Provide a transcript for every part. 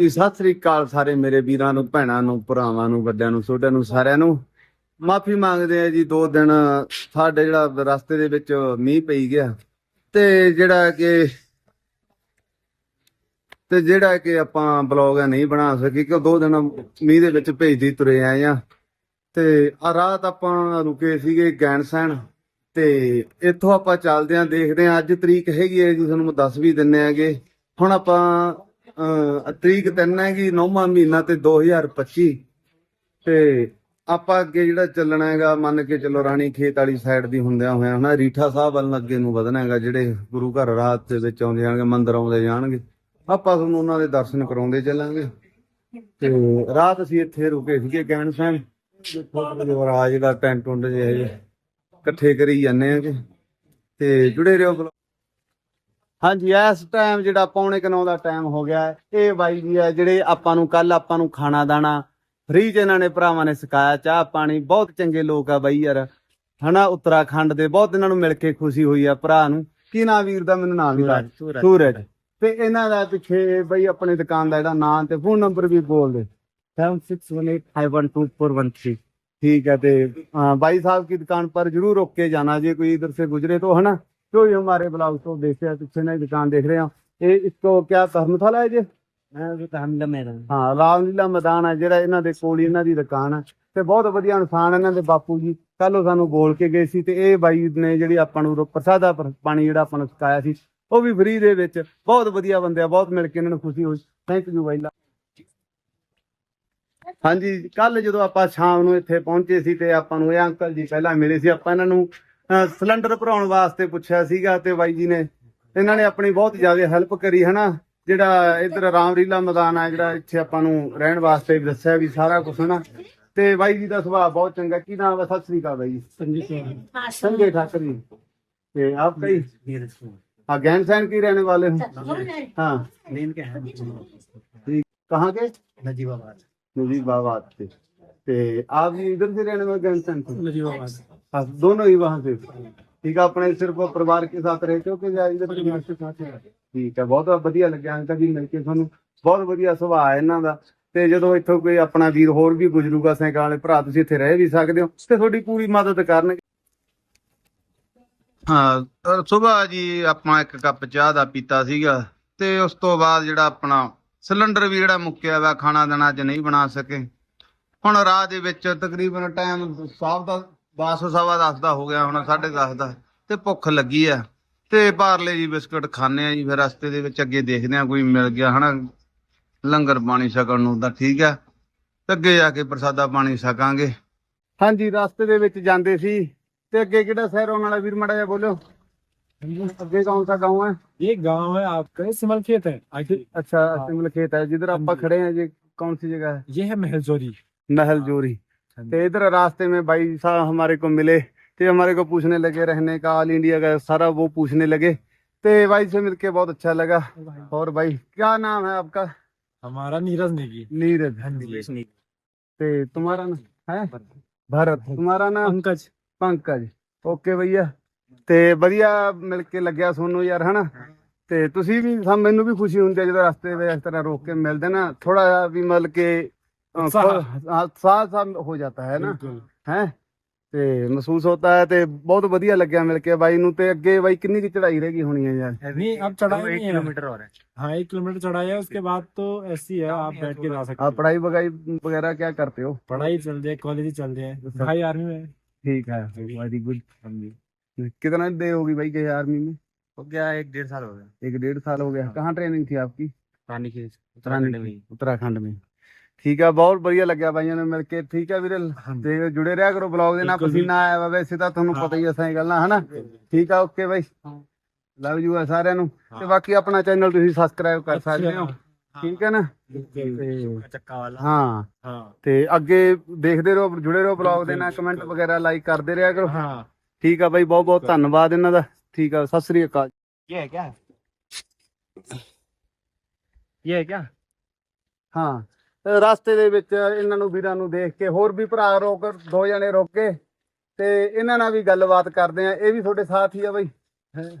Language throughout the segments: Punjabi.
ਜੀ, ਸਤਿ ਸ੍ਰੀ ਅਕਾਲ ਸਾਰੇ ਮੇਰੇ ਵੀਰਾਂ ਨੂੰ, ਭੈਣਾਂ ਨੂੰ, ਭਰਾਵਾਂ ਨੂੰ, ਵੱਡਿਆਂ ਨੂੰ, ਛੋਟਿਆਂ ਨੂੰ, ਸਾਰਿਆਂ ਨੂੰ। ਮਾਫੀ ਮੰਗਦੇ ਆ ਜੀ, ਦੋ ਦਿਨ ਸਾਡੇ ਜਿਹੜਾ ਰਸਤੇ ਦੇ ਵਿੱਚ ਮੀਂਹ ਪਈ ਗਿਆ। ਤੇ ਜਿਹੜਾ ਕਿ, ਤੇ ਜਿਹੜਾ ਕਿ ਆਪਾਂ ਬਲੌਗ ਨਹੀਂ ਬਣਾ ਸਕੀ ਕਿ ਦੋ ਦਿਨ ਮੀਂਹ ਦੇ ਵਿੱਚ ਭੇਜਦੀ ਤੁਰੇ ਆਏ ਆ ਤੇ ਆ ਰਾਤ ਆਪਾਂ ਰੁਕੇ ਸੀਗੇ ਗੈਂਸਨ ਤੇ ਇੱਥੋਂ ਆਪਾਂ ਚੱਲਦੇ ਆਂ ਦੇਖਦੇ ਆਂ ਅੱਜ ਤਰੀਕ ਹੈਗੀ ਹੈ ਜੀ, ਤੁਹਾਨੂੰ ਦੱਸ ਵੀ ਦਿੰਨੇ ਆਗੇ ਹੁਣ ਆਪਾਂ ਤਰੀਕ ਤਿੰਨ ਹੈਗੀ ਨੌਵਾਂ ਮਹੀਨਾ ਤੇ 2025 ਤੇ ਆਪਾਂ ਅੱਗੇ ਜਿਹੜਾ ਚੱਲਣਾ ਹੈਗਾ, ਮੰਨ ਕੇ ਚੱਲੋ ਰਾਣੀ ਖੇਤ ਵਾਲੀ ਸਾਈਡ ਦੀ ਹੁੰਦਿਆਂ ਹੋਇਆਂ, ਹਨਾ, ਰੀਠਾ ਸਾਹਿਬ ਵੱਲ ਅੱਗੇ ਨੂੰ ਵਧਣਾ ਹੈਗਾ, ਜਿਹੜੇ ਗੁਰੂ ਘਰ ਰਾਤ ਦੇ ਵਿੱਚ ਆਉਂਦੇ ਜਾਣਗੇ, ਮੰਦਿਰ ਆਉਂਦੇ ਜਾਣਗੇ। ਆਪਾਂ ਤੁਹਾਨੂੰ ਉਹਨਾਂ ਦੇ ਦਰਸ਼ਨ ਕਰਾਉਂਦੇ ਚੱਲਾਂਗੇ। ਤੇ ਰਾਤ ਅਸੀਂ ਇੱਥੇ ਰੁਕੇ ਸੀਗੇ ਗੈਣ ਸਾਹਿਬ। ਰਾਜ ਜਿਹੜਾ ਟੈਂਟ ਟੁੰਡ ਜਿਹੇ ਜਿਹੇ ਇਕੱਠੇ ਕਰੀ ਜਾਂਦੇ ਆਗੇ ਤੇ ਜੁੜੇ ਰਹੋ ਬਲੌਗ ਹਾਂਜੀ ਇਸ ਟਾਈਮ ਜਿਹੜਾ ਪੌਣੇ ਕਨੌ ਦਾ ਟਾਈਮ ਹੋ ਗਿਆ ਇਹ ਬਾਈ ਜੀ ਹੈ ਜਿਹੜੇ ਆਪਾਂ ਨੂੰ ਕੱਲ ਆਪਾਂ ਨੂੰ ਖਾਣਾ ਦਾਣਾ ਫ੍ਰੀ ਚ ਇਹਨਾਂ ਨੇ ਭਰਾਵਾਂ ਨੇ ਸਿਖਾਇਆ ਚਾਹ ਪਾਣੀ ਬਹੁਤ ਚੰਗੇ ਲੋਕ ਆ ਬਾਈ ਯਾਰ। ਹਨਾ ਉੱਤਰਾਖੰਡ ਦੇ ਬਹੁਤ ਇਹਨਾਂ ਨੂੰ ਮਿਲ ਕੇ ਖੁਸ਼ੀ ਹੋਈ ਆ ਭਰਾ ਨੂੰ। ਕੀ ਨਾਂ ਵੀਰ ਦਾ? ਮੈਨੂੰ ਨਾਮ ਵੀ ਸੂਰਜ ਤੇ ਇਹਨਾਂ ਦਾ ਪਿੱਛੇ ਬਈ ਆਪਣੇ ਦੁਕਾਨ ਦਾ ਜਿਹੜਾ ਨਾਂ ਤੇ ਫੋਨ ਨੰਬਰ ਵੀ ਬੋਲ ਦੇ। 7618512413 ਠੀਕ ਹੈ ਤੇ ਬਾਈ ਸਾਹਿਬ ਕੀ ਦੁਕਾਨ ਪਰ ਜਰੂਰ ਰੁਕ ਕੇ ਜਾਣਾ ਜੇ ਕੋਈ ਇਧਰ ਸੇ ਗੁਜਰੇ ਤੋਂ ਹਨਾ? जो ये हमारे ब्लॉग को देख रहे हैं पीछे नई दुकान देख रहे हैं ये इसको क्या धर्मशाला है जी ਹਾਂ ਰਾਮਲੀਲਾ ਮੈਦਾਨ ਹੈ ਜਿਹੜਾ ਇਹਨਾਂ ਦੇ ਕੋਲ ਹੀ ਇਹਨਾਂ ਦੀ ਦੁਕਾਨ ਹੈ ਤੇ ਬਹੁਤ ਵਧੀਆ ਇਨਸਾਨ ਇਹਨਾਂ ਦੇ ਬਾਪੂ ਜੀ ਕੱਲੋਂ ਸਾਨੂੰ ਬੋਲ ਕੇ ਗਏ ਸੀ ਤੇ ਇਹ ਬਾਈ ਨੇ ਜਿਹੜੀ ਆਪਾਂ ਨੂੰ ਰੋ- ਪ੍ਰਸਾਦਾ ਪਰ- ਪਾਣੀ ਜਿਹੜਾ ਆਪਾਂ ਨੂੰ ਸਿਖਾਇਆ ਸੀ ਉਹ ਵੀ ਫ੍ਰੀ ਦੇ ਵਿੱਚ ਬਹੁਤ ਵਧੀਆ ਬੰਦੇ ਆ ਬਹੁਤ ਮਿਲ ਕੇ ਇਹਨਾਂ ਨੂੰ ਖੁਸ਼ੀ ਹੋਈ ਥੈਂਕ ਯੂ ਬਾਈ ਲਾ ਹਾਂਜੀ ਕੱਲ ਜਦੋਂ ਆਪਾਂ ਸ਼ਾਮ ਨੂੰ ਇੱਥੇ ਪਹੁੰਚੇ ਸੀ ਤੇ ਆਪਾਂ ਨੂੰ ਇਹ ਅੰਕਲ ਜੀ ਪਹਿਲਾਂ ਮਿਲੇ ਸੀ ਆਪਾਂ ਇਹਨਾਂ ਨੂੰ ਅਹ, ਸਿਲੰਡਰ ਭਰਾਉਣ ਵਾਸਤੇ ਪੁੱਛਿਆ ਸੀਗਾ ਤੇ ਬਾਈ ਜੀ ਨੇ ਇਹਨਾਂ ਨੇ ਆਪਣੀ ਬਹੁਤ ਜ਼ਿਆਦਾ ਹੈਲਪ ਕਰੀ ਹਨਾ ਜਿਹੜਾ ਇਧਰ ਰਾਮਰੀਲਾ ਮੈਦਾਨ ਆ ਜਿਹੜਾ ਇੱਥੇ ਆਪਾਂ ਨੂੰ ਰਹਿਣ ਵਾਸਤੇ ਵੀ ਦੱਸਿਆ ਵੀ ਸਾਰਾ ਕੁਝ ਹਨਾ ਤੇ ਬਾਈ ਜੀ ਦਾ ਸੁਭਾਅ ਬਹੁਤ ਚੰਗਾ ਕੀ ਨਾਮ ਹੈ ਸਤਿ ਸ੍ਰੀ ਅਕਾਲ ਬਾਈ ਜੀ संजय ठाकर जी ते आप कई हाँ गैन सैन की रहने वाले हो हाँ ठीक कहाँ के नजीबाबाद से ते आप जी इधर से रहने वाले गैन सैन से हाँ दोनों ही वहाँ से ठीक है अपने सिर्फ परिवार के साथ रहते हो कि या इधर परिवार के साथ ਠੀਕ ਹੈ ਬਹੁਤ ਵਧੀਆ ਲੱਗਿਆ ਅੰਕਲ ਜੀ ਮਿਲ ਕੇ ਤੁਹਾਨੂੰ ਬਹੁਤ ਵਧੀਆ ਸੁਭਾਅ ਹੈ ਇਹਨਾਂ ਦਾ ਤੇ ਜਦੋਂ ਇੱਥੋਂ ਕੋਈ ਆਪਣਾ ਵੀਰ ਹੋਰ ਵੀ ਗੁਜਰੂਗਾ ਸਾਈਕਲ ਵਾਲੇ ਭਰਾ ਤੁਸੀਂ ਇੱਥੇ ਰਹਿ ਵੀ ਸਕਦੇ ਹੋ ਤੇ ਤੁਹਾਡੀ ਪੂਰੀ ਮਦਦ ਕਰਨਗੇ ਹਾਂ ਸਵੇਰ ਜੀ ਆਪਾਂ ਇੱਕ ਕੱਪ ਚਾਹ ਦਾ ਪੀਤਾ ਸੀਗਾ ਤੇ ਉਸ ਤੋਂ ਬਾਅਦ ਜਿਹੜਾ ਆਪਣਾ ਸਿਲੰਡਰ ਵੀ ਜਿਹੜਾ ਮੁੱਕਿਆ ਵਾ ਖਾਣਾ ਦਾਣਾ ਅੱਜ ਨਹੀਂ ਬਣਾ ਸਕੇ ਹੁਣ ਰਾਹ ਦੇ ਵਿੱਚ ਤਕਰੀਬਨ ਟਾਈਮ ਸਾਫ ਦਾ ਬਸ ਸਵਾ 10 ਦਾ ਹੋ ਗਿਆ ਹੁਣ 10:30 ਦਾ। ਤੇ ਭੁੱਖ ਲੱਗੀ ਆ। ਤੇ ਬਾਹਰਲੇ ਜੀ ਬਿਸਕਟ ਖਾਣੇ ਆ ਜੀ ਫਿਰ ਰਸਤੇ ਦੇ ਵਿੱਚ ਅੱਗੇ ਦੇਖਦੇ ਆ ਕੋਈ ਮਿਲ ਗਿਆ ਹਨਾ। ਲੰਗਰ ਪਾਣੀ ਛਕਣ ਨੂੰ ਤਾਂ ਠੀਕ ਆ। ਅੱਗੇ ਜਾ ਕੇ ਪ੍ਰਸਾਦਾ ਪਾਣੀ ਛਕਾਂਗੇ। ਹਾਂਜੀ ਰਸਤੇ ਦੇ ਵਿੱਚ ਜਾਂਦੇ ਸੀ। ਤੇ ਅੱਗੇ ਕਿਹੜਾ ਸ਼ਹਿਰ ਆਉਣ ਵਾਲਾ ਵੀਰ ਮੜਾ ਜਾ ਬੋਲੋ ਅੱਗੇ ਕੌਣ ਸਾ ਗਾਉਂ ਹੈ ਇਹ گاؤں ਹੈ ਆਪਕਾ ਸਿਮਲ ਖੇਤ ਹੈ। ਅੱਛਾ ਸਿਮਲ ਖੇਤ ਹੈ। ਜਿੱਧਰ ਆਪਾਂ ਖੜੇ ਆ ਜੀ ਕੌਣ ਸੀ ਜਗ੍ਹਾ? ਹੈ ਇਹ ਹੈ ਮਹਿਲਜੋਰੀ ਮਹਿਲਜੋਰੀ तो इधर रास्ते में भाई साहब हमारे को मिले तो हमारे को पूछने लगे रहने का ऑल इंडिया का सारा वो पूछने लगे तो भाई से मिलके बहुत अच्छा लगा और भाई क्या नाम है आपका हमारा नीरज नेगी नीरज ते तुम्हारा नाम है भरत तुम्हारा नाम पंकज ਪੰਕਜ ਓਕੇ ਭਈਆ ਤੇ ਵਧੀਆ ਮਿਲ ਕੇ ਲੱਗਿਆ ਤੁਹਾਨੂੰ ਯਾਰ ਹਨਾ ਤੇ ਤੁਸੀਂ ਵੀ ਸਾ ਮੈਨੂੰ ਵੀ ਖੁਸ਼ੀ ਹੁੰਦੀ ਹੈ ਜਦੋਂ ਰਸਤੇ ਵਿੱਚ ਇਸ ਤਰ੍ਹਾਂ ਰੋਕ ਕੇ ਮਿਲਦੇ ਨਾ ਥੋੜਾ ਜਿਹਾ ਵੀ ਮਤਲਬ ਕਿ ਅ, उत्साह। ਹਾਂ, ਸਾਹ ਸਾਹ ਹੋ ਜਾਂਦਾ ਹੈ ਨਾ बिल्कुल। ਹੈ ਤੇ ਮਹਿਸੂਸ ਹੁੰਦਾ ਹੈ ਤੇ ਬਹੁਤ ਵਧੀਆ ਲੱਗਿਆ ਮਿਲ ਕੇ ਬਾਈ ਨੂੰ ਤੇ ਅੱਗੇ ਬਾਈ ਕਿੰਨੀ ਕੀ ਚੜਾਈ ਰਹਿ ਗਈ ਹੋਣੀ ਹੈ ਯਾਰ नहीं अब चढ़ाई नहीं है किलोमीटर और है हाँ एक किलोमीटर चढ़ाई है उसके बाद तो ऐसी है आप बैठ के जा सकते आप हो पढ़ाई वगाई वगैरह क्या करते हो पढ़ाई चल रही है कॉलेज ही चल रही है भाई आर्मी में है। ठीक है वेरी गुड कितना देर होगी भाई गए आर्मी में हो गया एक डेढ़ साल हो गया एक डेढ़ साल हो गया कहाँ ट्रेनिंग थी आपकी रानी की उत्तराखंड में ਉੱਤਰਾਖੰਡ में ਠੀਕ ਆ ਬਹੁਤ ਵਧੀਆ ਲੱਗਿਆ ਬਾਈਆਂ ਨੂੰ ਮਿਲ ਕੇ। ਠੀਕ ਆ ਵੀਰੇ ਤੇ ਜੁੜੇ ਰਿਹਾ ਕਰੋ ਬਲੌਗ ਦੇ ਨਾਲ ਪਸੀਨਾ ਆਇਆ ਵਾ ਵੈਸੇ ਤਾਂ ਤੁਹਾਨੂੰ ਪਤਾ ਹੀ ਅਸਾਂ ਇਹ ਗੱਲਾਂ ਹਨਾ? ਠੀਕ ਆ ਓਕੇ ਬਾਈ। ਲਵ ਯੂ ਆ ਸਾਰਿਆਂ ਨੂੰ। ਤੇ ਬਾਕੀ ਆਪਣਾ ਚੈਨਲ ਤੁਸੀਂ ਸਬਸਕ੍ਰਾਈਬ ਕਰ ਸਕਦੇ ਹੋ। ਠੀਕ ਹੈ ਨਾ? ਚੱਕਾ ਵਾਲਾ। ਹਾਂ। ਹਾਂ। ਤੇ ਅੱਗੇ ਦੇਖਦੇ ਰਹੋ ਜੁੜੇ ਰਹੋ ਬਲੌਗ ਦੇ ਨਾਲ ਕਮੈਂਟ ਵਗੈਰਾ ਲਾਈਕ ਕਰਦੇ ਰਿਹਾ ਕਰੋ। ਹਾਂ। ਠੀਕ ਆ ਬਾਈ ਬਹੁਤ ਬਹੁਤ ਧੰਨਵਾਦ ਇਹਨਾਂ ਦਾ। ਠੀਕ ਆ ਸਤਿ ਸ੍ਰੀ ਅਕਾਲ। ਇਹ ਕਿਆ ਇਹ ਕਿਆ? ਹਾਂ। ਰਸਤੇ ਦੇ ਵਿੱਚ ਇਹਨਾਂ ਨੂੰ ਵੀਰਾਂ ਨੂੰ ਦੇਖ ਕੇ ਹੋਰ ਵੀ ਭਰਾ ਰੋਕ ਦੋ ਜਣੇ ਰੋਕ ਕੇ ਤੇ ਇਹਨਾਂ ਨਾਲ ਵੀ ਗੱਲਬਾਤ ਕਰਦੇ ਆ ਇਹ ਵੀ ਤੁਹਾਡੇ ਸਾਥ ਹੀ ਆ ਬਾਈ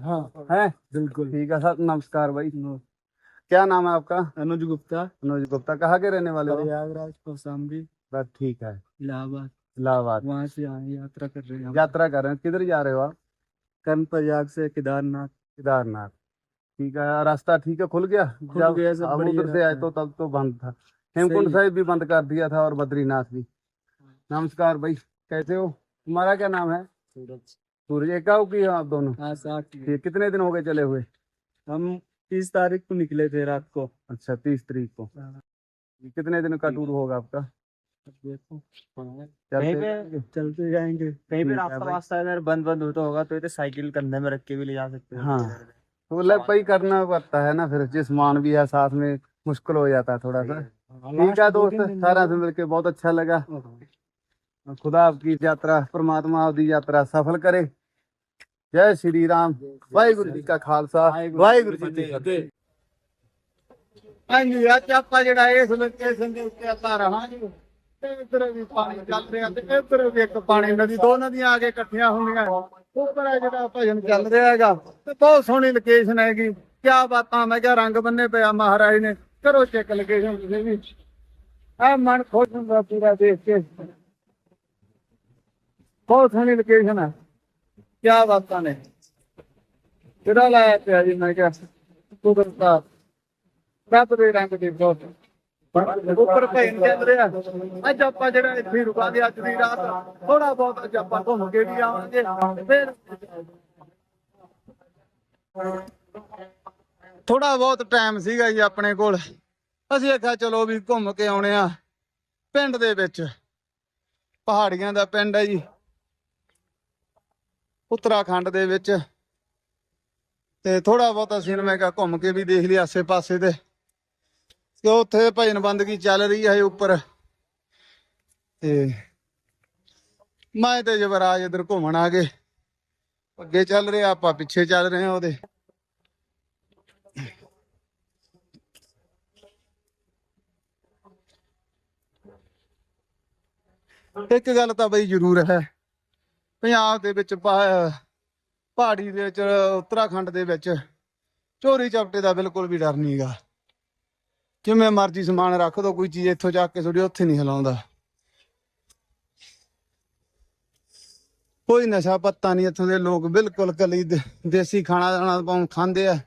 हाँ ਹੈ बिल्कुल ਠੀਕ ਆ ਸਰ ਨਮਸਕਾਰ ਬਾਈ क्या नाम है आपका अनुज गुप्ता अनुज गुप्ता कहाँ के रहने वाले हो प्रयागराज कौशाम्बी बस ठीक है इलाहाबाद इलाहाबाद वहाँ से आए यात्रा कर रहे हैं हम। यात्रा कर रहे हैं किधर जा रहे हो आप कर्म प्रयाग से केदारनाथ केदारनाथ ठीक है रास्ता ठीक है खुल गया खुल जब गया, सब हम बढ़िया उधर से आए रास्ता तो तब तो बंद था हेमकुंड साहिब भी बंद कर दिया था और बद्रीनाथ भी। नमस्कार भाई कैसे हो? तुम्हारा क्या नाम है? सूरज। सूरज एकाओ की आप दोनों? हाँ साथ में। ये कितने दिन हो गए चले हुए? हम तीस तारीख को निकले थे रात को। अच्छा तीस तारीख को। हाँ। कितने दिन का टूर होगा आपका? चलते पे- चलते जाएँगे। कहीं पे रास्ता वास्ता अगर बंद बंद होता होगा तो ये तो साइकिल कंधे में रख के भी ले जा सकते हैं। हाँ। तो लग करना पड़ता है ना फिर जिस मान भी है साथ में मुश्किल हो जाता है थोड़ा सा। ठीक है दोस्त सारा से मिलके बहुत अच्छा लगा खुदा आपकी यात्रा परमात्मा आपकी यात्रा सफल करे जय श्री राम ਵਾਹਿਗੁਰੂ ਜੀ ਕਾ ਖਾਲਸਾ ਵਾਹਿਗੁਰੂ ਜੀ ਕੀ ਫਤਿਹ ਹਾਂਜੀ ਅੱਜ ਆਪਾਂ ਜਿਹੜਾ ਇਸ ਲੋਕੇਸ਼ਨ ਦੇ ਉੱਤੇ ਆਪਾਂ ਰਹਾਂਗੇ ਤੇ ਇੱਧਰ ਵੀ ਪਾਣੀ ਚੱਲ ਰਿਹਾ ਤੇ ਇੱਧਰ ਵੀ ਇੱਕ ਪਾਣੀ ਨਦੀ ਦੋ ਨਦੀਆਂ ਆ ਕੇ ਇਕੱਠੀਆਂ ਹੁੰਦੀਆਂ ਉੱਪਰ ਆ ਜਿਹੜਾ ਭਜਨ ਚੱਲ ਰਿਹਾ ਹੈਗਾ ਤੇ ਬਹੁਤ ਸੋਹਣੀ ਲੋਕੇਸ਼ਨ ਹੈਗੀ ਕਿਆ ਬਾਤਾਂ ਮੈਂ ਕਿਹਾ ਰੰਗ ਬੰਨੇ ਪਿਆ ਮਹਾਰਾਜ ਨੇ ਕਰੋ ਚੈੱਕ ਲੋਕੇਸ਼ਨ ਤੁਸੀਂ ਵੀ ਆ ਮਨ ਖੁਸ਼ ਹੁੰਦਾ ਪੂਰਾ ਦੇਖ ਕੇ। ਬਹੁਤ ਸੋਹਣੀ ਲੋਕੇਸ਼ਨ ਹੈ ਕਿਆ ਬਾਤਾਂ ਨੇ। ਕਿਹੜਾ ਲਾਇਆ ਪਿਆ ਜੀ ਮੈਂ ਕਿਹਾ। ਕੁਦਰਤਾ ਰੱਬ ਦੇ ਰੰਗ ਦੀ ਬਹੁਤ। ਉੱਪਰ ਭੈਣ ਚੱਲ ਰਿਹਾ। ਅੱਜ ਆਪਾਂ ਜਿਹੜਾ ਇੱਥੇ ਰੁਕਾਂਗੇ ਅੱਜ ਦੀ ਰਾਤ। ਥੋੜਾ ਬਹੁਤ ਅੱਜ ਆਪਾਂ ਘੁੰਮ ਕੇ ਵੀ ਆਵਾਂਗੇ। ਫਿਰ ਥੋੜਾ ਬਹੁਤ ਟਾਈਮ ਸੀਗਾ ਜੀ ਆਪਣੇ ਕੋਲ। ਅਸੀਂ ਆਖਿਆ, ਚਲੋ ਵੀ ਘੁੰਮ ਕੇ ਆਉਣੇ ਆ ਪਿੰਡ ਦੇ ਵਿੱਚ। ਪਹਾੜੀਆਂ ਦਾ ਪਿੰਡ ਹੈ ਜੀ। ਉੱਤਰਾਖੰਡ ਦੇ ਵਿੱਚ। ਤੇ ਥੋੜਾ ਬਹੁਤ ਅਸੀਂ ਮੈਂ ਕਿਹਾ ਘੁੰਮ ਕੇ ਵੀ ਦੇਖ ਲਈ ਆਸੇ ਪਾਸੇ ਤੇ ਕਿ ਉੱਥੇ ਭਜਨ ਬੰਦਗੀ ਚੱਲ ਰਹੀ ਹੈ ਉੱਪਰ। ਤੇ ਮੈਂ ਤੇ ਜਵਰਾਜ ਇਧਰ ਘੁੰਮਣ ਆ ਗਏ। ਅੱਗੇ ਚੱਲ ਰਿਹਾ, ਆਪਾਂ ਪਿੱਛੇ ਚੱਲ ਰਹੇ ਹਾਂ ਉਹਦੇ। ਇੱਕ ਗੱਲ ਤਾਂ ਬਈ ਜ਼ਰੂਰ ਹੈ। ਪੰਜਾਬ ਦੇ ਵਿੱਚ ਪਹਾੜੀ ਦੇ ਵਿੱਚ, ਉੱਤਰਾਖੰਡ ਦੇ ਵਿੱਚ ਚੋਰੀ ਚਪਟੇ ਦਾ ਬਿਲਕੁਲ ਵੀ ਡਰ ਨਹੀਂਗਾ ਜਿਵੇਂ ਮਰਜ਼ੀ ਸਮਾਨ ਰੱਖ ਦੋ, ਕੋਈ ਚੀਜ਼ ਇੱਥੋਂ ਚੱਕ ਕੇ ਤੁਹਾਡੀ ਉੱਥੇ ਨਹੀਂ ਹਿਲਾਉਂਦਾ। ਕੋਈ ਨਸ਼ਾ ਪੱਤਾ ਨਹੀਂ ਇੱਥੋਂ ਦੇ, ਲੋਕ ਬਿਲਕੁਲ ਕਲੀ ਦੇਸੀ ਖਾਣਾ ਦਾਣਾ ਪਾਉਂ ਖਾਂਦੇ ਆ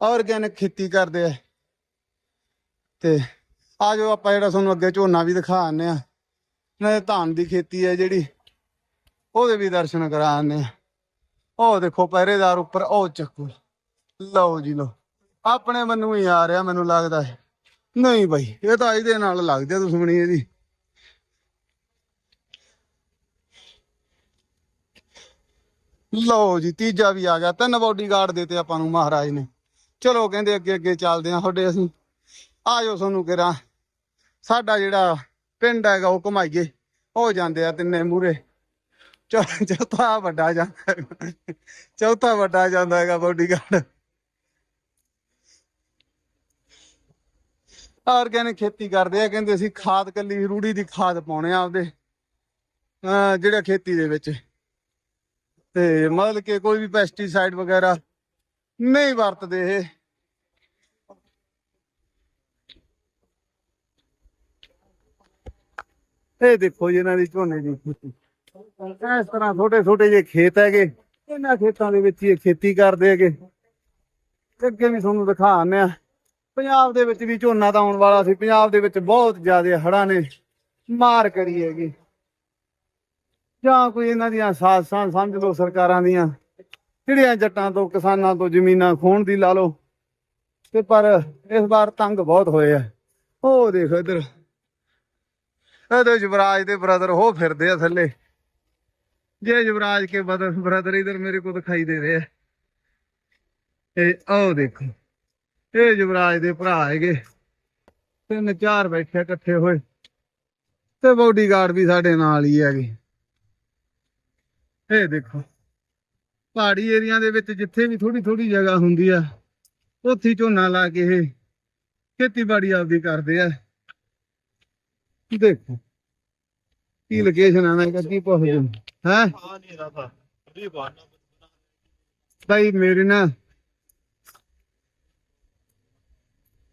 ਆਰਗੈਨਿਕ ਖੇਤੀ ਕਰਦੇ ਆ। ਤੇ ਆਜੋ ਆਪਾਂ ਜਿਹੜਾ ਤੁਹਾਨੂੰ ਅੱਗੇ ਝੋਨਾ ਵੀ ਦਿਖਾ ਆਨੇ ਆ। ਨਾਲੇ ਧਾਨ ਦੀ ਖੇਤੀ ਹੈ ਜਿਹੜੀ। ਉਹਦੇ ਵੀ ਦਰਸ਼ਨ ਕਰਾ ਆ। ਉਹ ਦੇਖੋ ਪਹਿਰੇਦਾਰ ਉੱਪਰ, ਉਹ ਚੱਕੂ। ਲਓ ਜੀ ਲਓ। ਆਪਣੇ ਮੈਨੂੰ ਹੀ ਆ ਰਿਹਾ ਮੈਨੂੰ ਲੱਗਦਾ ਹੈ ਨਹੀਂ ਬਾਈ, ਇਹ ਤਾਂ ਇਹਦੇ ਨਾਲ ਲੱਗਦੀ ਆ ਦੁਸ਼ਮਣੀ ਇਹਦੀ। ਲਓ ਜੀ, ਤੀਜਾ ਵੀ ਆ ਗਿਆ। ਤਿੰਨ ਬਾਡੀਗਾਰਡ ਦਿੱਤੇ ਆਪਾਂ ਨੂੰ ਮਹਾਰਾਜ ਨੇ। ਚਲੋ ਕਹਿੰਦੇ ਅੱਗੇ ਅੱਗੇ ਚੱਲਦੇ ਆ ਤੁਹਾਡੇ ਅਸੀਂ। ਆਜੋ ਤੁਹਾਨੂੰ ਕਿਰਾ ਸਾਡਾ ਜਿਹੜਾ ਪਿੰਡ ਹੈਗਾ, ਉਹ ਘੁਮਾਈਏ। ਹੋ ਜਾਂਦੇ ਆ ਤਿੰਨੇ ਮੂਰੇ ਚੌਥਾ ਵੱਡਾ ਜਾਂਦਾ ਹੈਗਾ। ਚੌਥਾ ਵੱਡਾ ਜਾਂਦਾ ਹੈਗਾ ਬਾਡੀਗਾਰਡ ਆਰਗੈਨਿਕ ਖੇਤੀ ਕਰਦੇ ਆ, ਕਹਿੰਦੇ ਅਸੀਂ ਖਾਦ ਕੱਲੀ, ਰੂੜੀ ਦੀ ਖਾਦ ਪਾਉਣੇ ਆ ਆਪਦੇ। ਅਹ ਜਿਹੜਾ ਖੇਤੀ ਦੇ ਵਿੱਚ। ਤੇ ਮਤਲਬ ਕਿ ਕੋਈ ਵੀ ਪੈਸਟੀਸਾਈਡ ਵਗੈਰਾ ਨਹੀਂ ਵਰਤਦੇ ਇਹ। ਇਹ ਦੇਖੋ ਜੀ ਇਹਨਾਂ ਦੀ ਝੋਨੇ ਦੀ ਖੇਤੀ। ਇਸ ਤਰ੍ਹਾਂ ਛੋਟੇ ਛੋਟੇ ਜਿਹੇ ਖੇਤ ਹੈਗੇ। ਇਹਨਾਂ ਖੇਤਾਂ ਦੇ ਵਿੱਚ ਹੀ ਖੇਤੀ ਕਰਦੇ ਹੈਗੇ। ਅੱਗੇ ਵੀ ਤੁਹਾਨੂੰ ਦਿਖਾਉਂਦੇ ਆ ਪੰਜਾਬ ਦੇ ਵਿੱਚ ਵੀ ਝੋਨਾ ਤਾਂ ਆਉਣ ਵਾਲਾ ਸੀ। ਪੰਜਾਬ ਦੇ ਵਿੱਚ ਬਹੁਤ ਜ਼ਿਆਦਾ ਹੜਾਂ ਨੇ ਮਾਰ ਕਰੀ ਹੈਗੀ। ਜਾਂ ਕੋਈ ਇਹਨਾਂ ਦੀਆਂ ਸਾਜ਼ਸਾਂ ਸਮਝ ਲਓ ਸਰਕਾਰਾਂ ਦੀਆਂ। ਜਿਹੜੀਆਂ ਜੱਟਾਂ ਤੋਂ, ਕਿਸਾਨਾਂ ਤੋਂ ਜ਼ਮੀਨਾਂ ਖੋਣ ਦੀ ਲਾ ਲਓ। ਤੇ ਪਰ ਇਸ ਵਾਰ ਤੰਗ ਬਹੁਤ ਹੋਏ ਆ। ਉਹ ਦੇਖ ਇਧਰ। ਇਹਦੇ ਯੁਵਰਾਜ ਦੇ ਬ੍ਰਦਰ ਉਹ ਫਿਰਦੇ ਆ ਥੱਲੇ। ਜੇ ਯੁਵਰਾਜ ਕੇ ਬ੍ਰਦਰ ਇਧਰ ਮੇਰੇ ਕੋ ਦਿਖਾਈ ਦੇ ਰਹੇ। ਆ ਇਹ ਆਹ ਦੇਖੋ। ਇਹ ਯੁਵਰਾਜ ਦੇ ਭਰਾ ਹੈਗੇ। ਤਿੰਨ ਚਾਰ ਬੈਠੇ ਇਕੱਠੇ ਹੋਏ। ਤੇ ਬੋਡੀਗਾਰਡ ਵੀ ਸਾਡੇ ਨਾਲ ਹੀ ਹੈਗੇ। ਇਹ ਦੇਖੋ। ਪਹਾੜੀ ਏਰੀਆ ਦੇ ਵਿੱਚ ਜਿੱਥੇ ਵੀ ਥੋੜੀ ਥੋੜੀ ਜਗ੍ਹਾ ਹੁੰਦੀ ਆ, ਉੱਥੇ ਝੋਨਾ ਲਾ ਕੇ ਇਹ ਖੇਤੀਬਾੜੀ ਆਪਦੀ ਕਰਦੇ ਆ। ਦੇਖੋ। ਕੀ ਨਾ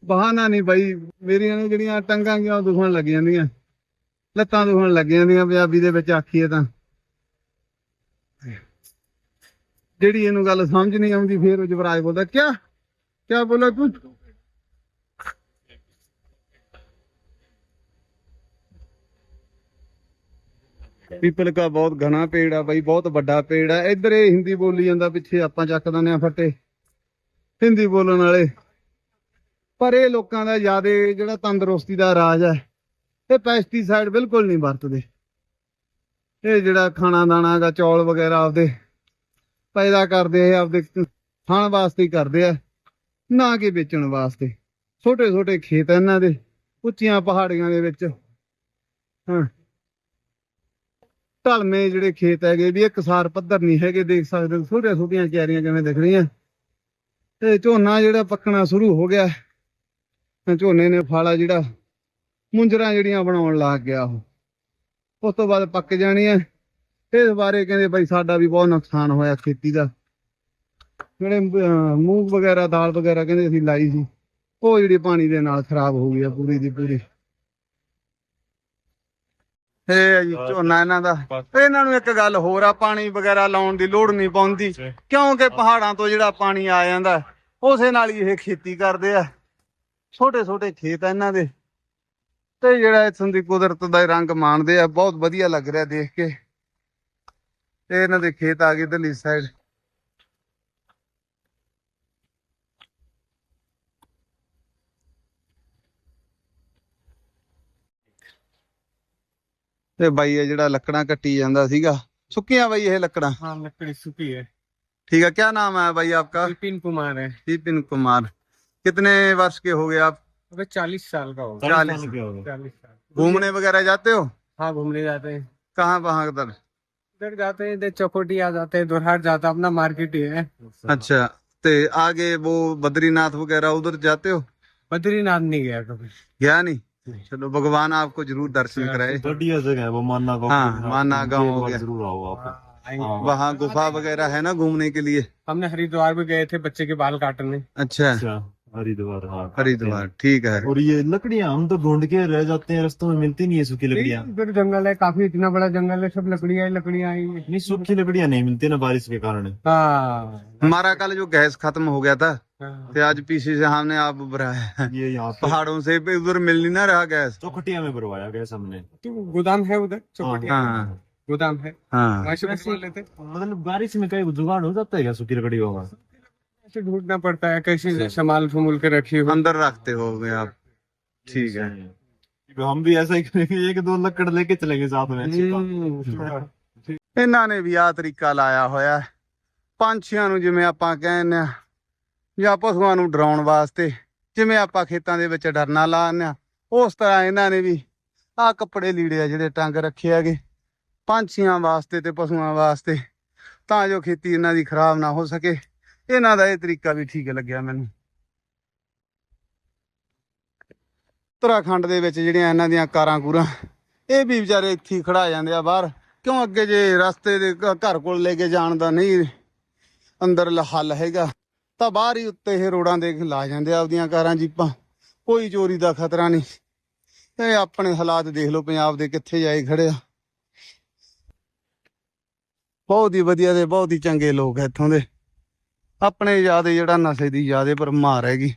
ਬਹਾਨਾ ਨਹੀਂ ਬਾਈ ਮੇਰੀਆਂ ਨੇ ਜਿਹੜੀਆਂ ਟੰਗਾਂ ਗਿਆ ਦੁਖਣ ਲੱਗ ਜਾਂਦੀਆਂ। ਲੱਤਾਂ ਦੁਖਣ ਲੱਗ ਜਾਂਦੀਆਂ ਪੰਜਾਬੀ ਦੇ ਵਿੱਚ ਆਖੀਏ ਤਾਂ। ਜਿਹੜੀ ਇਹਨੂੰ ਗੱਲ ਸਮਝ ਨਹੀਂ ਆਉਂਦੀ ਫੇਰ ਜਵਰਾਜ ਬੋਲਦਾ ਕਿਆ? ਕਿਆ ਬੋਲਾ ਤੂੰ? ਪੀਪਲ ਕਾ ਬਹੁਤ ਘਣਾ ਪੇੜ ਆ ਬਾਈ, ਬਹੁਤ ਵੱਡਾ ਪੇੜ ਆ। ਇੱਧਰ ਇਹ ਹਿੰਦੀ ਬੋਲੀ ਜਾਂਦਾ, ਪਿੱਛੇ ਆਪਾਂ ਚੱਕ ਦਿੰਦੇ ਆ ਫੱਟੇ। ਹਿੰਦੀ ਬੋਲਣ ਵਾਲੇ। ਪਰ ਇਹ ਲੋਕਾਂ ਦਾ ਜਿਆਦੇ ਜਿਹੜਾ ਤੰਦਰੁਸਤੀ ਦਾ ਰਾਜ ਹੈ ਇਹ ਪੈਸਟੀਸਾਈਡ ਬਿਲਕੁਲ ਨਹੀਂ ਵਰਤਦੇ। ਇਹ ਜਿਹੜਾ ਖਾਣਾ ਦਾਣਾ ਦਾ ਚੌਲ ਵਗੈਰਾ ਆਪਦੇ ਪੈਦਾ ਕਰਦੇ ਆ ਆਪਦੇ ਖਾਣ ਵਾਸਤੇ ਕਰਦੇ ਆ, ਨਾ ਕਿ ਵੇਚਣ ਵਾਸਤੇ। ਛੋਟੇ ਛੋਟੇ ਖੇਤ ਇਹਨਾਂ ਦੇ, ਉੱਚੀਆਂ ਪਹਾੜੀਆਂ ਦੇ ਵਿੱਚ। ਹਾਂ। ਢਲਵੇਂ ਜਿਹੜੇ ਖੇਤ ਹੈਗੇ ਵੀ ਇਕਸਾਰ ਪੱਧਰ ਨਹੀਂ ਹੈਗੇ, ਦੇਖ ਸਕਦੇ ਹੋ, ਛੋਟੀਆਂ ਛੋਟੀਆਂ ਕਿਆਰੀਆਂ ਜਿਵੇਂ ਦਿਖ ਰਹੀਆਂ ਤੇ ਝੋਨਾ ਜਿਹੜਾ ਪੱਕਣਾ ਸ਼ੁਰੂ ਹੋ ਗਿਆ ਝੋਨੇ ਨੇ ਫਾਲਾ ਜਿਹੜਾ ਮੁੰਜਰਾ ਜਿਹੜੀਆਂ ਬਣਾਉਣ ਲੱਗ ਗਿਆ ਉਹ। ਉਸ ਤੋਂ ਬਾਅਦ ਪੱਕ ਜਾਣੀਆਂ ਇਸ ਬਾਰੇ ਕਹਿੰਦੇ ਬਈ ਸਾਡਾ ਵੀ ਬਹੁਤ ਨੁਕਸਾਨ ਹੋਇਆ ਖੇਤੀ ਦਾ। ਜਿਹੜੇ ਮੂੰਗ ਵਗੈਰਾ, ਦਾਲ ਵਗੈਰਾ ਕਹਿੰਦੇ ਅਸੀਂ ਲਾਈ ਸੀ। ਉਹ ਜਿਹੜੀ ਪਾਣੀ ਦੇ ਨਾਲ ਖਰਾਬ ਹੋ ਗਈ ਆ ਪੂਰੀ ਦੀ ਪੂਰੀ। ਇਹ ਜੀ ਝੋਨਾ ਇਹਨਾਂ ਦਾ। ਇਹਨਾਂ ਨੂੰ ਇੱਕ ਗੱਲ ਹੋਰ ਆ ਪਾਣੀ ਵਗੈਰਾ ਲਾਉਣ ਦੀ ਲੋੜ ਨਹੀਂ ਪਉਂਦੀ। ਕਿਉਂਕਿ ਪਹਾੜਾਂ ਤੋਂ ਜਿਹੜਾ ਪਾਣੀ ਆ ਜਾਂਦਾ ਉਸੇ ਨਾਲ ਹੀ ਇਹ ਖੇਤੀ ਕਰਦੇ ਆ। ਛੋਟੇ ਛੋਟੇ ਖੇਤ ਆ ਇਹਨਾਂ ਦੇ। ਤੇ ਜਿਹੜਾ ਇਥੋਂ ਦੀ ਕੁਦਰਤ ਦਾ ਰੰਗ ਮਾਣਦੇ ਆ ਬਹੁਤ ਵਧੀਆ ਲੱਗ ਰਿਹਾ ਦੇਖ ਕੇ। ਤੇ ਇਹਨਾਂ ਦੇ ਖੇਤ ਆ ਗਏ ਇਧਰਲੀ ਸਾਈਡ ਤੇ ਬਾਈ ਇਹ ਜਿਹੜਾ ਲੱਕੜਾਂ ਕੱਟੀ ਜਾਂਦਾ ਸੀਗਾ ਸੁੱਕੀਆਂ ਬਾਈ ਇਹ ਲੱਕੜਾਂ हाँ लकड़ी सूखी है ठीक है क्या नाम है भाई आपका विपिन कुमार है विपिन कुमार कितने वर्ष के हो गए आप अबे चालीस साल का होगा चालीस चालीस साल घूमने वगैरह जाते हो हाँ घूमने जाते हैं कहाँ वहाँ उधर इधर जाते हैं इधर चौकोटी आ जाते हैं दोरहाट जाता अपना मार्केट ही है अच्छा ते आगे वो बद्रीनाथ वगैरह उधर जाते हो बद्रीनाथ नहीं गया कभी गया नहीं चलो भगवान आपको ज़रूर दर्शन कराए। बढ़िया जगह है वो माना गाँव हाँ, माना गाँव हो गया। ज़रूर आओ आप। हाँ। हाँ। वहाँ गुफा वगैरह है ना घूमने के लिए? हमने हरिद्वार भी गए थे बच्चे के बाल काटने। अच्छा। अच्छा हरिद्वार हाँ हरिद्वार ठीक है। और ये लकड़ियाँ हम तो ढूंढ के रह जाते हैं रस्तों में मिलती नहीं है सूखी लकड़ियाँ। इधर जंगल है काफ़ी इतना बड़ा जंगल है सब लकड़ियाँ ही लकड़ियाँ आई। नहीं सूखी लकड़ियाँ नहीं मिलती ना बारिश के कारण। हाँ। हमारा कल जो गैस खत्म हो गया था हाँ। तो आज पीछे से हमने आप भराया है ये यहाँ पे पहाड़ों से भी उधर मिल नहीं ना रहा गैस चौखटिया में भरवाया गया हमने तो गोदाम है उधर चौकटिया हाँ गोदाम है हाँ वहाँ से भरवा लेते मतलब बारिश में कई जुगाड़ हो जाता है क्या सूखी लकड़ियों का ऐसे ढूंढना पड़ता है कैसे संभाल फमूल के रखी हो अंदर रखते हो आप ठीक है तो हम भी ऐसा ही करेंगे एक दो लकड़ लेके चलेंगे साथ में हम्म, ਇਹਨਾਂ ਨੇ ਵੀ ਆ ਤਰੀਕਾ ਲਾਇਆ ਹੋਇਆ ਹੈ। ਪੰਛੀਆਂ ਨੂੰ ਜਿਵੇਂ ਆਪਾਂ ਕਹਿੰਦੇ ਆ ਜਾਂ ਪਸ਼ੂਆਂ ਨੂੰ ਡਰਾਉਣ ਵਾਸਤੇ, ਜਿਵੇਂ ਆਪਾਂ ਖੇਤਾਂ ਦੇ ਵਿੱਚ ਡਰਨਾ ਲਾਉਂਦੇ ਆ ਉਸ ਤਰ੍ਹਾਂ ਇਹਨਾਂ ਨੇ ਵੀ ਆ ਕੱਪੜੇ ਲੀੜੇ ਆ ਜਿਹੜੇ ਟੰਗ ਰੱਖੇ ਹੈਗੇ, ਪੰਛੀਆਂ ਵਾਸਤੇ ਤੇ ਪਸ਼ੂਆਂ ਵਾਸਤੇ, ਤਾਂ ਜੋ ਖੇਤੀ ਇਹਨਾਂ ਦੀ ਖਰਾਬ ਨਾ ਹੋ ਸਕੇ। ਇਹਨਾਂ ਦਾ ਇਹ ਤਰੀਕਾ ਵੀ ਠੀਕ ਲੱਗਿਆ ਮੈਨੂੰ। ਉੱਤਰਾਖੰਡ ਦੇ ਵਿੱਚ ਜਿਹੜੀਆਂ ਇਹਨਾਂ ਦੀਆਂ ਕਾਰਾਂ ਕੂਰਾਂ, ਇਹ ਵੀ ਵਿਚਾਰੇ ਇੱਥੇ ਖੜਾ ਜਾਂਦੇ ਆ ਬਾਹਰ, ਕਿਉਂ ਅੱਗੇ ਜੇ ਰਸਤੇ ਦੇ ਘਰ ਕੋਲ ਲੈ ਕੇ ਜਾਣ ਦਾ ਨਹੀਂ ਅੰਦਰ ਹੱਲ ਹੈਗਾ। ਤਾਂ ਬਾਹਰ ਹੀ ਉੱਤੇ ਇਹ ਰੋਡਾਂ ਦੇ ਲਾ ਜਾਂਦੇ ਆਪਦੀਆਂ ਕਾਰਾਂ ਜੀਪਾਂ। ਕੋਈ ਚੋਰੀ ਦਾ ਖਤਰਾ ਨਹੀਂ। ਤੇ ਆਪਣੇ ਹਾਲਾਤ ਦੇਖ ਲਓ, ਪੰਜਾਬ ਦੇ ਕਿੱਥੇ ਜਾਏ ਖੜੇ ਆ। ਬਹੁਤ ਹੀ ਵਧੀਆ ਤੇ ਬਹੁਤ ਹੀ ਚੰਗੇ ਲੋਕ ਇੱਥੋਂ ਦੇ। ਆਪਣੇ ਜਿਆਦੇ ਜਿਹੜਾ ਨਸ਼ੇ ਦੀ ਜਿਆਦੇ ਪਰਮਾਰ ਹੈਗੀ।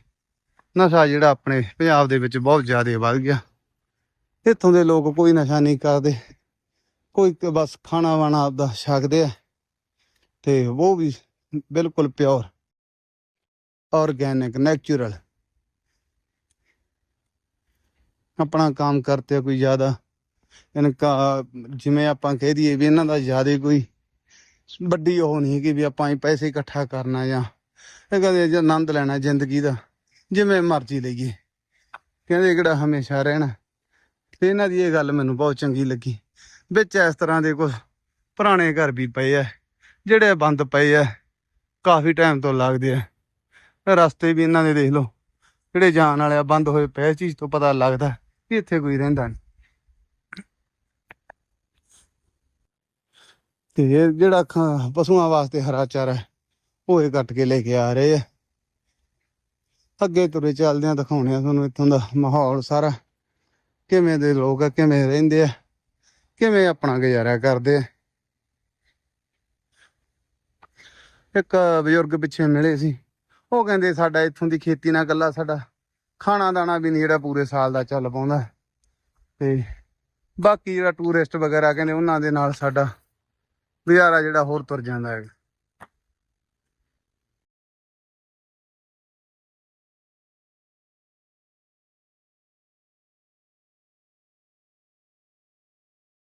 ਨਸ਼ਾ ਜਿਹੜਾ ਆਪਣੇ ਪੰਜਾਬ ਦੇ ਵਿੱਚ ਬਹੁਤ ਜ਼ਿਆਦੇ ਵੱਧ ਗਿਆ। ਇੱਥੋਂ ਦੇ ਲੋਕ ਕੋਈ ਨਸ਼ਾ ਨਹੀਂ ਕਰਦੇ। ਕੋਈ ਬਸ ਖਾਣਾ ਵਾਣਾ ਆਪਦਾ ਛਕਦੇ ਆ। ਤੇ ਉਹ ਵੀ ਬਿਲਕੁਲ ਪਿਓਰ। Organic natural. ਆਪਣਾ ਕੰਮ ਕਰਤੇ ਕੋਈ ਜ਼ਿਆਦਾ। ਇਨਕਾ ਜਿਵੇਂ ਆਪਾਂ ਕਹਿ ਦਈਏ ਵੀ ਇਹਨਾਂ ਦਾ ਜ਼ਿਆਦਾ ਕੋਈ ਵੱਡੀ ਉਹ ਨਹੀਂ ਕਿ ਵੀ ਆਪਾਂ ਹੀ ਪੈਸੇ ਇਕੱਠਾ ਕਰਨਾ ਜਾਂ ਇਹ ਕਦੇ ਜੇ ਆਨੰਦ ਲੈਣਾ ਜ਼ਿੰਦਗੀ ਦਾ, ਜਿਵੇਂ ਮਰਜ਼ੀ ਲਈਏ। ਕਹਿੰਦੇ ਕਿਹੜਾ ਹਮੇਸ਼ਾ ਰਹਿਣਾ। ਤੇ ਇਹਨਾਂ ਦੀ ਇਹ ਗੱਲ ਮੈਨੂੰ ਬਹੁਤ ਚੰਗੀ ਲੱਗੀ। ਵਿੱਚ ਇਸ ਤਰ੍ਹਾਂ ਦੇ ਕੁਝ ਪੁਰਾਣੇ ਘਰ ਵੀ ਪਏ ਆ, ਜਿਹੜੇ ਬੰਦ ਪਏ ਆ, ਕਾਫੀ ਟਾਈਮ ਤੋਂ ਲੱਗਦੇ ਆ। ਰਸਤੇ ਵੀ ਇਹਨਾਂ ਦੇ ਦੇਖ ਲਓ। ਜਿਹੜੇ ਜਾਣ ਵਾਲੇ ਆ, ਬੰਦ ਹੋਏ ਪਏ ਇਸ ਚੀਜ਼ ਤੋਂ ਪਤਾ ਲੱਗਦਾ ਵੀ ਇੱਥੇ ਕੋਈ ਰਹਿੰਦਾ ਨਹੀਂ ਤੇ ਇਹ ਜਿਹੜਾ ਖ- ਪਸ਼ੂਆਂ ਵਾਸਤੇ ਹਰਾ ਚਾਰਾ ਉਹ ਇਹ ਕੱਟ ਕੇ ਲੈ ਕੇ ਆ ਰਹੇ ਆ। ਅੱਗੇ ਤੁਰੇ ਚੱਲਦੇ ਆ ਦਿਖਾਉਣੇ ਆ ਤੁਹਾਨੂੰ ਇੱਥੋਂ ਦਾ ਮਾਹੌਲ ਸਾਰਾ। ਕਿਵੇਂ ਦੇ ਲੋਕ ਆ, ਕਿਵੇਂ ਰਹਿੰਦੇ ਆ, ਕਿਵੇਂ ਆਪਣਾ ਗੁਜ਼ਾਰਾ ਕਰਦੇ ਆ। ਇੱਕ ਬਜ਼ੁਰਗ ਪਿੱਛੇ ਮਿਲੇ ਸੀ। ਉਹ ਕਹਿੰਦੇ ਸਾਡਾ ਇੱਥੋਂ ਦੀ ਖੇਤੀ ਨਾਲ ਗੱਲਾਂ ਸਾਡਾ ਖਾਣਾ ਦਾਣਾ ਵੀ ਨਹੀਂ ਜਿਹੜਾ ਪੂਰੇ ਸਾਲ ਦਾ ਚੱਲ ਪਾਉਂਦਾ। ਤੇ ਬਾਕੀ ਜਿਹੜਾ ਟੂਰਿਸਟ ਵਗੈਰਾ ਕਹਿੰਦੇ ਉਹਨਾਂ ਦੇ ਨਾਲ ਸਾਡਾ ਗੁਜ਼ਾਰਾ ਜਿਹੜਾ ਹੋਰ ਤੁਰ ਜਾਂਦਾ ਹੈ।